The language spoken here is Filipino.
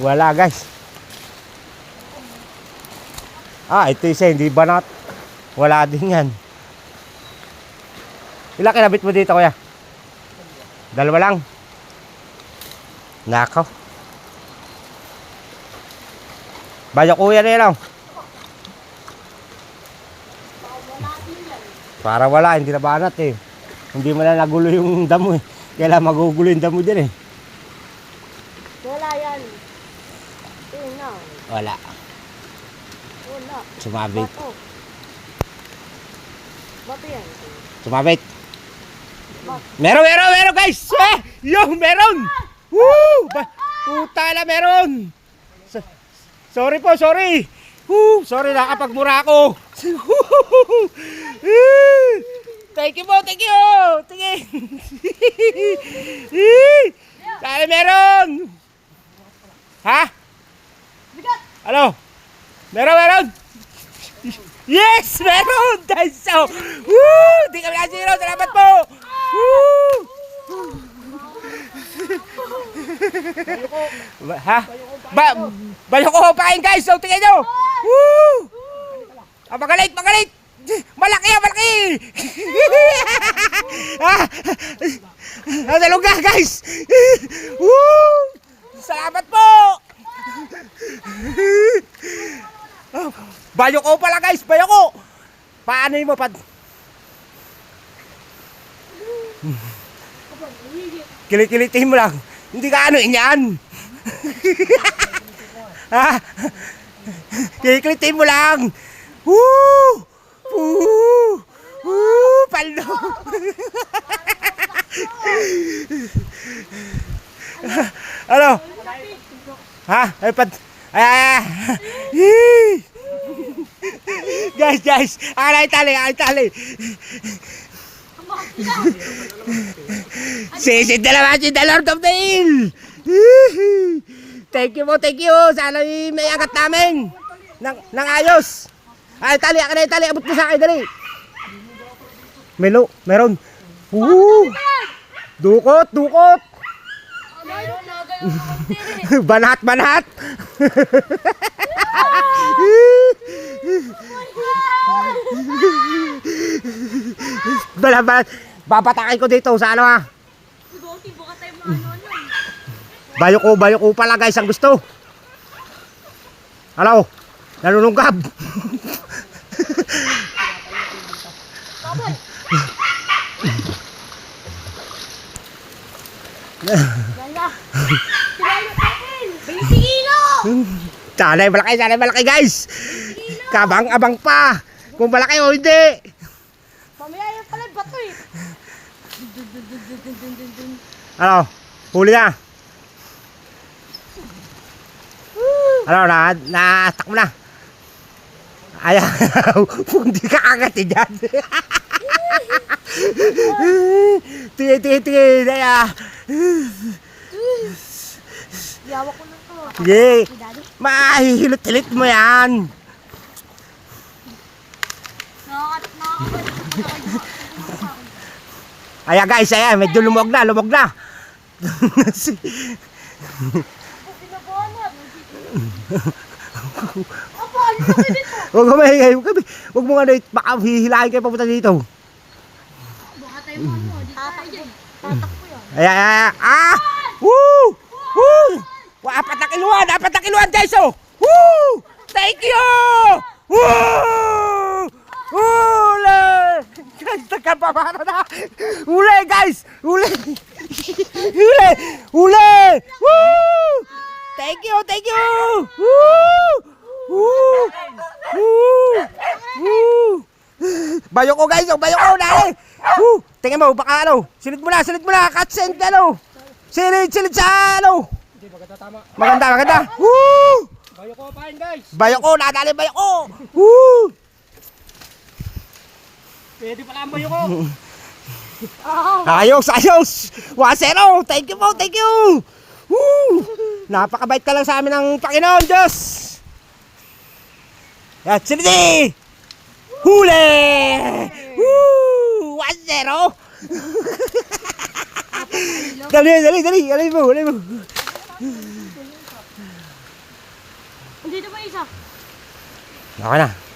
Wala guys. Ah, ito isa, hindi banat. Wala din yan. Ilang kinabit mo dito kuya? Dalawa lang. Nakaw. Bayo kuya na yan oh. Para wala, hindi na banat eh. Hindi mo na nagulo yung damo eh. Kailangan magugulo yung damo dyan eh. Wala yan. Na. Wala. Wala. Sumabit. Bato. Bato yan. Sumabit. Meron, meron, meron guys! Eh! Yo, meron! Woo! Ba puta na meron! So- sorry po, sorry! Woo! Sorry, nakapagmura ako! Thank you po, thank you! Tingin! Sana meron! Ha? Ano? Meron, meron! Yes! Meron! Guys, woo! Di kami na zero. Salamat po! Woo! Ha? Ba bayo ko pain guys. So, tingnan nyo. Woo! Ah, magalit, magalit! Malaki ah, malaki! ah, ah, nalungga guys! Woo! Salamat po! Ah, Bayo ko pala guys, bayo ko. Paano mo pad? Kilikilitin mo lang. Hindi ka ano inyan. ha? Kilikilitin mo lang. Woo! Woo! Woo! Palo! ano? Ha? Ay, pad... Ay, ay, ay. Yee! guys, guys. Ay, tali, ay, tali. Sisid na naman si The Lord of the Hill. Thank you po, thank you. Sana may agat namin. Nang, nang ayos. Ay, tali, yung tali. Abot mo sa akin, dali. Melo, meron. Woo! Dukot, dukot. Meron na. banat, banat. Bala, bala. Babatakin ko dito sa ano ano. Bayo ko, bayo ko pala guys ang gusto. Hello? Nanunungkab. Sanay malaki, sanay malaki guys. Kabang-abang pa. Kung malaki o hindi. Mamaya yan pala yung bato eh. Ano? Huli na. Ano, na, na-attack mo na. Ayaw. Hindi ka kagatin dyan. Tingin, tingin, tingin. Ayaw. Yawa ko na to. Daddy. Mahihilot-hilit mo yan. Nakakat, nakakabalik. Ayan guys, ayan. Medyo lumog na, lumog na. Ano na dito? Huwag mo mahingay. Huwag mo- Huwag mo ano, baka hihilahin kayo papunta dito. Baka tayo mo ano. Tatak yan. Tatak ko yan. Ayan, ayan, ayan. Ah! Woo! Woo! Wa, apat na kiluan! Apat na kiluan, guys, oh! Woo! Thank you! Woo! Huli! Guys, nagkapamara na! Huli, guys! Huli! Huli! Huli! Woo! Thank you, thank you! Woo! Woo! Woo! Woo! Bayo ko guys, bayo ko, dali! Woo! Tingnan mo, baka ano, silid mo na, silid mo na, cutscene ka ano! Silid, silid sa ano! Maganda, maganda! Woo! Bayo ko pain guys. Bayo ko, nadali bayo ko! Woo! Pwede pala ang bayo ko. Ayos, ayos! 1-0! Thank you po, thank you! Woo! Napakabait ka lang sa amin ng Panginoon, Diyos! Yan, silid! Huli! Woo! 1-0! dali, dali, dali, dali mo, dali mo. Andito pa isa. Okay na.